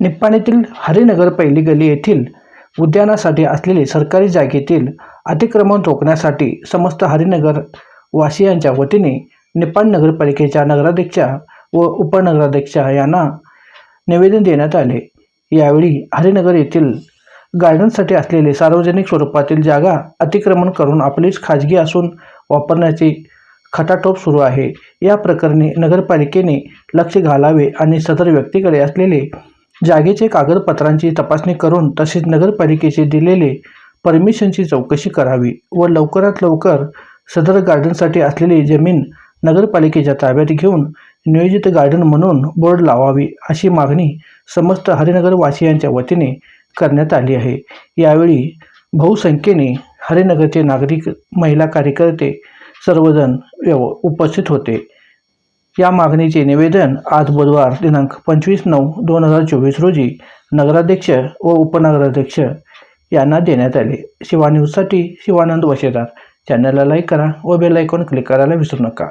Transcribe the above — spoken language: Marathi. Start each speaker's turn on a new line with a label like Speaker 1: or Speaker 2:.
Speaker 1: निप्पाणीतील हरिनगर पहिली गली येथील उद्यानासाठी असलेले सरकारी जागेतील अतिक्रमण रोखण्यासाठी समस्त हरिनगर वासियांच्या वतीने निप्पाण नगरपालिकेच्या नगराध्यक्षा व उपनगराध्यक्षा यांना निवेदन देण्यात आले. यावेळी हरिनगर येथील गार्डनसाठी असलेले सार्वजनिक स्वरूपातील जागा अतिक्रमण करून आपलीच खाजगी असून वापरण्याची खटाटोप सुरू आहे. या प्रकरणी नगरपालिकेने लक्ष घालावे आणि सदर व्यक्तीकडे असलेले जागेचे कागदपत्रांची तपासणी करून तसेच नगरपालिकेचे दिलेले परमिशनची चौकशी करावी व लवकरात लवकर सदर गार्डनसाठी असलेली जमीन नगरपालिकेच्या ताब्यात घेऊन नियोजित गार्डन म्हणून बोर्ड लावावी अशी मागणी समस्त हरिनगरवासियांच्या वतीने करण्यात आली आहे. यावेळी बहुसंख्येने हरिनगरचे नागरिक महिला कार्यकर्ते सर्वजण व्यव उपस्थित होते. या मागणीचे निवेदन आज बुधवार दिनांक पंचवीस नऊ दोन हजार चोवीस रोजी नगराध्यक्ष व उपनगराध्यक्ष यांना देण्यात आले. शिवा न्यूजसाठी शिवानंद वशेदार. चॅनलला लाईक करा व बेल आयकॉन क्लिक करायला विसरू नका.